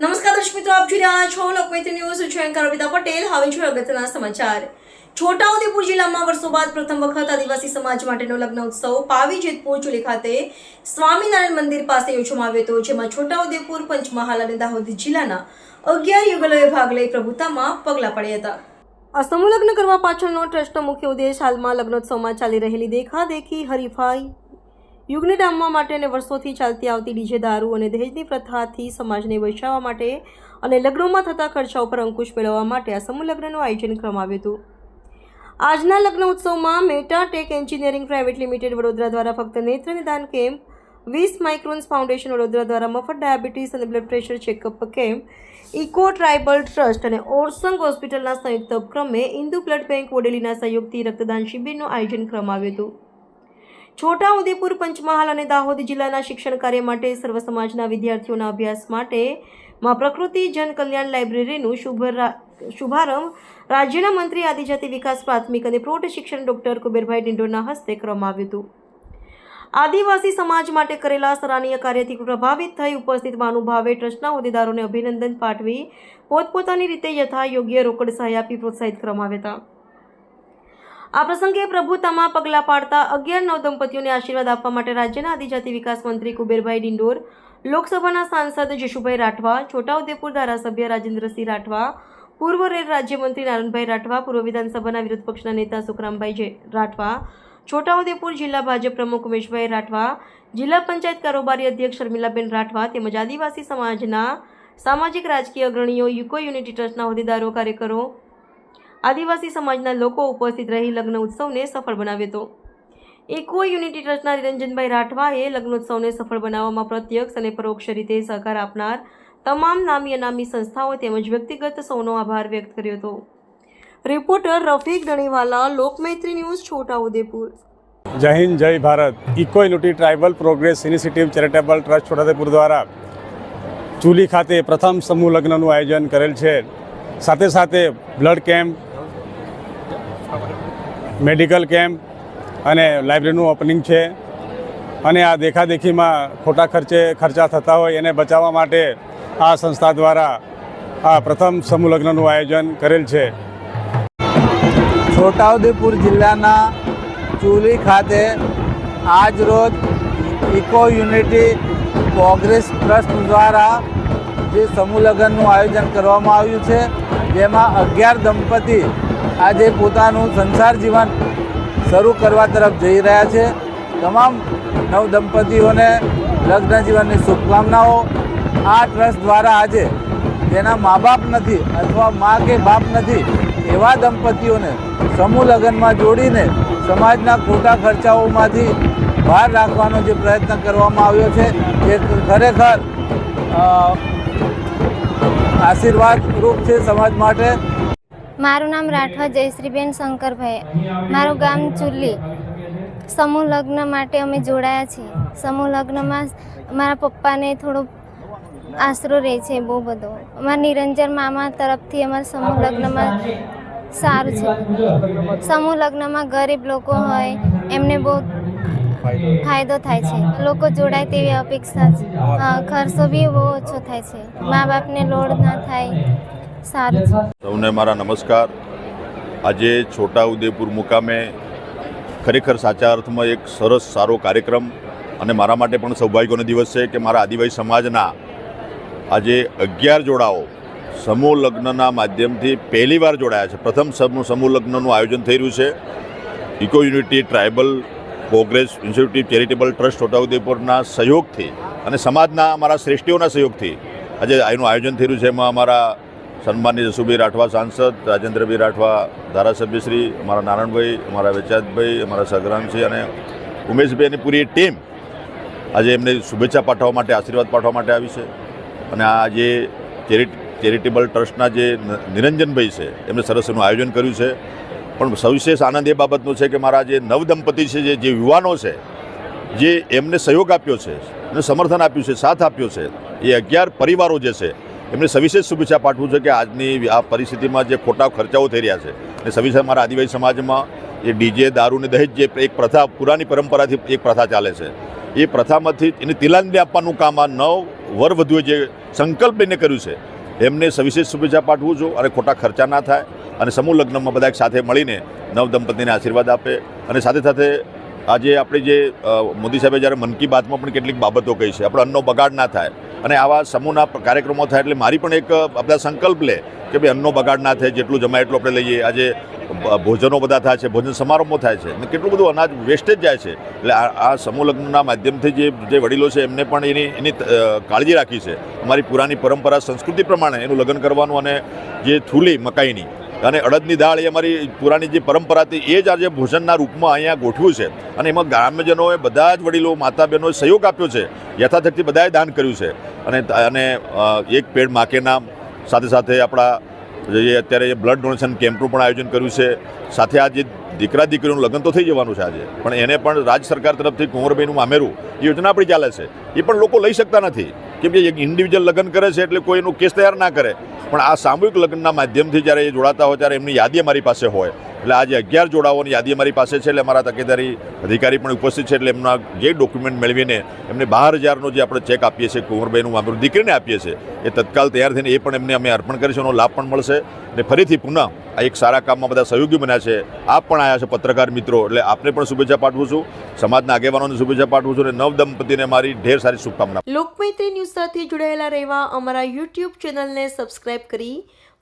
નમસ્કાર દર્શક મિત્રો, આપ જોઈ રહ્યા છો લોકમૈત્રી ન્યૂઝ. છું એન્કર અમિતા પટેલ. હવે છું અગત્યના સમાચાર. છોટાઉદેપુર જિલ્લામાં વર્ષો બાદ પ્રથમ વખત આદિવાસી સમાજ માટેનો લગ્ન ઉત્સવ પાવી જેતપુર ચુલી ખાતે સ્વામિનારાયણ મંદિર પાસે યોજવામાં આવ્યો હતો, જેમાં છોટાઉદેપુર, પંચમહાલ અને દાહોદ જિલ્લાના અગિયાર યુગલોએ ભાગ લઈ પ્રભુતામાં પગલાં પડ્યા હતા. આ સમૂહ લગ્ન કરવા પાછળનો ટ્રસ્ટનો મુખ્ય ઉદ્દેશ હાલમાં લગ્નોત્સવમાં ચાલી રહેલી દેખાદેખી હરીફાઈ યુગને ડામવા માટે અને વર્ષોથી ચાલતી આવતી ડીજે દારૂ અને દહેજની પ્રથાથી સમાજને બચાવવા માટે અને લગ્નોમાં થતા ખર્ચા ઉપર અંકુશ મેળવવા માટે આ સમૂહ લગ્નનું આયોજન કરવામાં આવ્યું હતું. આજના લગ્ન ઉત્સવમાં meta tech engineering private limited Vadodara દ્વારા ફક્ત નેત્ર નિદાન કેમ્પ વીસ માઇક્રોન્સ ફાઉન્ડેશન વડોદરા દ્વારા મફત ડાયાબિટીસ અને blood pressure checkup camp, eco tribal trust અને ઓરસંગ હોસ્પિટલના સંયુક્ત ઉપક્રમે ઇન્દુ બ્લડ બેંક વડેલીના સહયોગથી રક્તદાન શિબિરનું આયોજન કરવામાં આવ્યું હતું. છોટા ઉદેપુર, પંચમહાલ અને દાહોદ જિલ્લાના શિક્ષણ કાર્ય માટે સર્વ સમાજના વિદ્યાર્થીઓના અભ્યાસ માટે માં પ્રકૃતિ જન કલ્યાણ લાઇબ્રેરીનું શુભ શુભારંભ રાજ્યના મંત્રી આદિજાતિ વિકાસ પ્રાથમિક અને પ્રૌઢ શિક્ષણ ડોક્ટર કુબેરભાઈ ડિંડોરના હસ્તે કરવામાં આવ્યું હતું. આદિવાસી સમાજ માટે કરેલા સરાહનીય કાર્યથી પ્રભાવિત થઈ ઉપસ્થિત મહાનુભાવે ટ્રસ્ટના હોદ્દેદારોને અભિનંદન પાઠવી પોતપોતાની રીતે યથા યોગ્ય રોકડ સહાય આપી પ્રોત્સાહિત કરવામાં હતા. આ પ્રસંગે પ્રભુતામાં પગલાં પાડતા અગિયાર નવ દંપતીઓને આશીર્વાદ આપવા માટે રાજ્યના આદિજાતિ વિકાસ મંત્રી કુબેરભાઈ ડિંડોર, લોકસભાના સાંસદ જશુભાઈ રાઠવા, છોટાઉદેપુર ધારાસભ્ય રાજેન્દ્રસિંહ રાઠવા, પૂર્વ રેલ રાજ્યમંત્રી નારણભાઈ રાઠવા, પૂર્વ વિધાનસભાના વિરોધ પક્ષના નેતા સુખરામભાઈ રાઠવા છોટાઉદેપુર જિલ્લા ભાજપ પ્રમુખ ઉમેશભાઈ રાઠવા, જિલ્લા પંચાયત કારોબારી અધ્યક્ષ શર્મિલાબેન રાઠવા તેમજ આદિવાસી સમાજના સામાજિક રાજકીય અગ્રણીઓ, યુકો યુનિટી ટ્રસ્ટના હોદ્દેદારો, કાર્યકરો, આદિવાસી સમાજના લોકો ઉપસ્થિત રહી લગ્ન ઉત્સવને સફળ બનાવ્યો હતો. એકો યુનિટી ટ્રસ્ટના નિરંજનભાઈ રાઠવાએ લગ્નોત્સવને સફળ બનાવવામાં પ્રત્યક્ષ અને પરોક્ષ રીતે સહકાર આપનાર તમામ નામી અનામી સંસ્થાઓ તેમજ વ્યક્તિગત સૌનો આભાર વ્યક્ત કર્યો હતો. Reporter Rafiq Daniwala Lokmaitri news, Chhota Udepur. જય હિન્દ, જય Bharat. Eco unity tribal progress initiative charitable trust Chhota Udepur દ્વારા ચૂલી ખાતે પ્રથમ સમૂહ લગ્નનું આયોજન કરેલ છે. સાથે સાથે બ્લડ કેમ્પ, મેડિકલ કેમ્પ અને લાઇબ્રેરીનું ઓપનિંગ છે. અને આ દેખાદેખીમાં ખોટા ખર્ચે ખર્ચા થતા હોય એને બચાવવા માટે આ સંસ્થા દ્વારા આ પ્રથમ સમૂહ લગ્નનું આયોજન કરેલ છે. છોટાઉદેપુર જિલ્લાના ચુલી ખાતે આજ રોજ ઇકો યુનિટી પ્રોગ્રેસ ટ્રસ્ટ દ્વારા જે સમૂહ લગ્નનું આયોજન કરવામાં આવ્યું છે, જેમાં અગિયાર દંપતી આજે પોતાનું સંસાર જીવન શરૂ કરવા તરફ જઈ રહ્યા છે. તમામ નવ દંપતીઓને લગ્ન જીવનની શુભકામનાઓ. આ ટ્રસ્ટ દ્વારા આજે જેના મા બાપ નથી અથવા મા કે બાપ નથી એવા દંપતીઓને સમૂહ લગ્નમાં જોડીને સમાજના ખોટા ખર્ચાઓમાંથી બહાર રાખવાનો જે પ્રયત્ન કરવામાં આવ્યો છે, એ ખરેખર આશીર્વાદરૂપ છે સમાજ માટે. મારું નામ રાઠવા જયશ્રીબેન શંકરભાઈ. મારું ગામ ચુલ્લી. સમૂહ લગ્ન માટે અમે જોડાયા છીએ. સમૂહ લગ્નમાં મારા પપ્પાને થોડો આશરો રહે છે, બહુ બધો. અમારા નિરંજન મામા તરફથી અમારા સમૂહ લગ્નમાં સારું છે. સમૂહ લગ્નમાં ગરીબ લોકો હોય, એમને બહુ ફાયદો થાય છે. લોકો જોડાય તેવી અપેક્ષા છે ખર્ચો બી બહુ ઓછો થાય છે. મા બાપને લોડ ના થાય. સારું છે. સૌને મારા નમસ્કાર. આજે છોટા ઉદેપુર મુકામે ખરેખર સાચા અર્થમાં એક સરસ સારો કાર્યક્રમ અને મારા માટે પણ સૌભાગ્યનો દિવસ છે કે મારા આદિવાસી સમાજના આજે અગિયાર જોડાઓ સમૂહ લગ્નના માધ્યમથી પહેલીવાર જોડાયા છે. પ્રથમ સમૂહ સમૂહ લગ્નનું આયોજન થઈ રહ્યું છે. Eco unity tribal progress institute charitable trust છોટાઉદેપુરના સહયોગથી અને સમાજના અમારા શ્રેષ્ઠીઓના સહયોગથી આજે એનું આયોજન થઈ રહ્યું છે. એમાં અમારા સન્માનની જસુભાઈ રાઠવા સાંસદ, રાજેન્દ્રભાઈ રાઠવા ધારાસભ્યશ્રી અમારા નારાયણભાઈ, અમારા વેચાતભાઈ, અમારા સગરામસિંહ અને ઉમેશભાઈ અને પૂરી ટીમ આજે એમને શુભેચ્છા પાઠવવા માટે, આશીર્વાદ પાઠવવા માટે આવી છે. અને આ જે ચેરિટ ચેરિટેબલ ટ્રસ્ટના જે નિરંજનભાઈ છે એમણે સરસ એનું આયોજન કર્યું છે. પણ સવિશેષ આનંદ એ બાબતનો છે કે મારા જે નવદંપતિ છે, જે જે યુવાનો છે, જે એમને સહયોગ આપ્યો છે અને સમર્થન આપ્યું છે, સાથ આપ્યો છે, એ અગિયાર પરિવારો જે છે, એમને સવિશેષ શુભેચ્છા પાઠવું છે કે આજની આ પરિસ્થિતિમાં જે ખોટા ખર્ચાઓ થઈ રહ્યા છે એ સવિશેષ મારા આદિવાસી સમાજમાં એ ડીજે, દારૂ ને દહેજ જે એક પ્રથા, પુરાની પરંપરાથી એક પ્રથા ચાલે છે. એ પ્રથામાંથી એને તિલાંજલિ આપવાનું કામ આ નવ વર વધુએ જે સંકલ્પ એને કર્યું છે એમને સવિશેષ શુભેચ્છા પાઠવું છું અને ખોટા ખર્ચા ના થાય અને સમૂહ લગ્નમાં બધા એક સાથે મળીને નવ દંપતીને આશીર્વાદ આપે. અને સાથે સાથે આજે આપણે જે મોદી સાહેબે જ્યારે મન કી બાતમાં પણ કેટલીક બાબતો કહી છે, આપણો અન્નનો બગાડ ના થાય અને આવા સમૂહના કાર્યક્રમો થાય એટલે મારી પણ એક આપણા સંકલ્પ લે કે ભાઈ અન્નનો બગાડ ના થાય, જેટલું જમાય એટલું આપણે લઈએ. આજે ભોજનો બધા થાય છે, ભોજન સમારંભો થાય છે. અને કેટલું બધું અનાજ વેસ્ટેજ જાય છે. એટલે આ સમૂહ લગ્નના માધ્યમથી જે જે વડીલો છે, એમને પણ એની એની કાળજી રાખી છે. અમારી પુરાની પરંપરા, સંસ્કૃતિ પ્રમાણે એનું લગ્ન કરવાનું અને જે થૂલી, મકાઈની અને અડદની દાળ એ અમારી પુરાની જે પરંપરા હતી, એ જ આજે ભોજનના રૂપમાં અહીંયા ગોઠવ્યું છે. અને એમાં ગ્રામ્યજનોએ બધા જ વડીલો માતા બહેનોએ સહયોગ આપ્યો છે. યથાશક્તિ બધાએ દાન કર્યું છે. અને અને એક પેડ માકે નામ સાથે સાથે આપણા જે અત્યારે બ્લડ ડોનેશન કેમ્પનું પણ આયોજન કર્યું છે, સાથે આ જે દીકરા દીકરીનું લગ્ન તો થઈ જવાનું છે આજે, પણ એને પણ રાજ્ય સરકાર તરફથી કુંવરભાઈનું મામેરું એ યોજના આપણી ચાલે છે. એ પણ લોકો લઈ શકતા નથી. કેમ કે એક ઇન્ડિવિજ્યુઅલ લગ્ન કરે છે એટલે કોઈ એનું કેસ તૈયાર ના કરે. પણ આ સામૂહિક લગ્નના માધ્યમથી જ્યારે એ જોડાતા હોય ત્યારે એમની યાદી અમારી પાસે હોય. એટલે આજે અગિયાર જોડાઓની યાદી અમારી પાસે છે એટલે અમારા તકેદારી અધિકારી પણ ઉપસ્થિત છે એટલે એમના જે ડોક્યુમેન્ટ મેળવીને એમને બાર હજારનો જે આપણે ચેક આપીએ છીએ કુંવરભાઈનું મામેરું દીકરીને આપીએ છીએ, એ તત્કાલ તૈયાર થઈને એ પણ એમને અમે અર્પણ કરીશું એનો લાભ પણ મળશે. અને ફરીથી પુનઃ આ એક સારા કામમાં બધા સહયોગી બન્યા છે. આપ પણ આવ્યા છે પત્રકાર મિત્રો, એટલે આપને પણ શુભેચ્છા પાઠવું છું. સમાજના આગેવાનોને શુભેચ્છા પાઠવું છું અને નવ દંપતીને મારી ઢેર સારી શુભકામના. લોકમૈત્રી ન્યૂઝ સાથે જોડાયેલા રહેવા અમારા યુટ્યુબ ચેનલને સબસ્ક્રાઇબ કરી